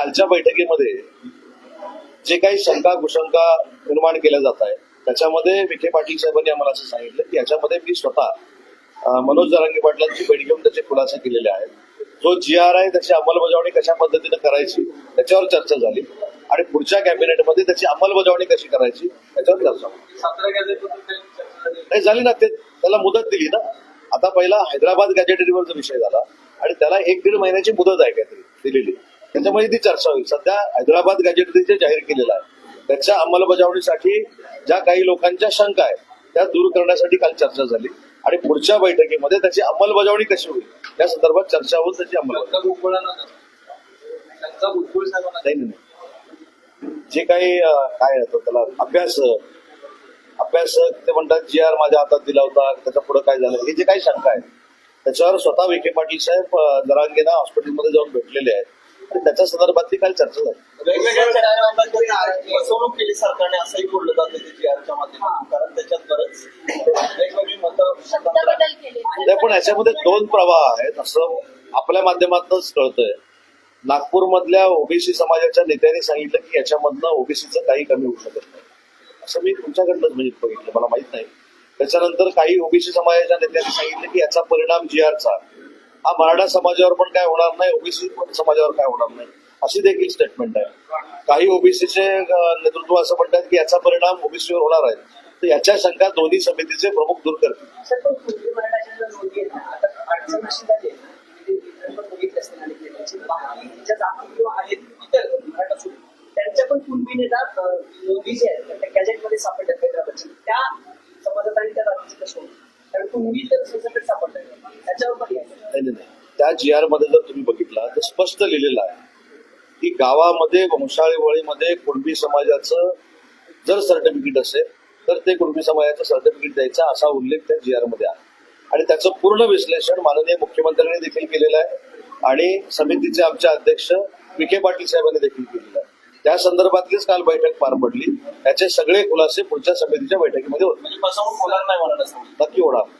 कालच्या बैठकीमध्ये जे काही शंका कुशंका निर्माण केल्या जात आहे त्याच्यामध्ये विखे पाटील साहेबांनी आम्हाला असं सांगितलं की याच्यामध्ये मी स्वतः मनोज जरांगे पाटलांची भेट घेऊन त्याचे खुलासे केलेले आहेत. जो जी आर आहे त्याची अंमलबजावणी कशा पद्धतीने करायची त्याच्यावर चर्चा झाली आणि पुढच्या कॅबिनेटमध्ये त्याची अंमलबजावणी कशी करायची त्याच्यावर चर्चा नाही? झाली ना ते त्याला मुदत दिली ना. आता पहिला हैदराबाद गॅजेटरीवरचा विषय झाला आणि त्याला एक दीड महिन्याची मुदत आहे काहीतरी दिलेली. त्याच्यामुळे ती चर्चा होईल. सध्या हैदराबाद गॅजेटरी जे जाहीर केलेलं आहे त्याच्या अंमलबजावणीसाठी ज्या काही लोकांच्या शंका आहेत त्या दूर करण्यासाठी काल चर्चा झाली. आणि पुढच्या बैठकीमध्ये त्याची अंमलबजावणी कशी होईल या संदर्भात चर्चा होऊन त्याची अंमलबजावणी त्यांचा नाही, जे काही काय होतं त्याला अभ्यास अभ्यास ते म्हणतात जी आर माझ्या हातात दिला होता त्याच्या पुढे काय झालं हे जे काही शंका आहेत त्याच्यावर स्वतः विखे पाटील साहेब दरांगेना हॉस्पिटलमध्ये जाऊन भेटलेले आहेत. त्याच्या संदर्भातली काल चर्चा झाली फसवणूक केली सरकारने असंही बोललं जातं माध्यमातून कारण त्याच्यात बरंच वेगवेगळी मतं शब्दबदल केले. नाही पण याच्यामध्ये दोन प्रवाह आहेत. असं आपल्या माध्यमातूनच कळतंय. नागपूरमधल्या ओबीसी समाजाच्या नेत्यांनी सांगितलं की याच्यामधनं ओबीसीचं काही कमी होऊ शकत नाही. असं मी तुमच्याकडनंच म्हणजे बघितलं. मला माहीत नाही. त्याच्यानंतर काही ओबीसी समाजाच्या नेत्यांनी सांगितलं की याचा परिणाम जी आरचा हा मराठा समाजावर पण काय होणार नाही ओबीसी समाजावर काय होणार नाही अशी देखील स्टेटमेंट आहे. काही ओबीसीचे नेतृत्व असं म्हणतात की याचा परिणाम ओबीसीवर होणार आहे. तर याच्या शंका दोन्ही समितीचे प्रमुख दूर करतील. त्यांच्या पण कुणबी नेतात अं, जे आहेत त्या गॅजेटमध्ये सापडतात हैदराबादची त्या समाजात आणि त्या जातीची कसं तर त्याच्यावर पण नाही नाही, त्या जी आरमध्ये जर तुम्ही बघितला तर स्पष्ट लिहिलेलं आहे की गावामध्ये वंशाळीवळीमध्ये कुणबी समाजाचं जर सर्टिफिकेट असेल तर ते कुणबी समाजाचं सर्टिफिकेट द्यायचा असा उल्लेख त्या जी आरमध्ये आहे. आणि त्याचं पूर्ण विश्लेषण माननीय मुख्यमंत्र्यांनी देखील केलेलं आहे. आणि समितीचे आमचे अध्यक्ष विखे पाटील साहेबांनी देखील केलेलं आहे. त्या संदर्भातलीच काल बैठक पार पडली. त्याचे सगळे खुलासे पुढच्या समितीच्या बैठकीमध्ये होते म्हणजे नक्की होणार.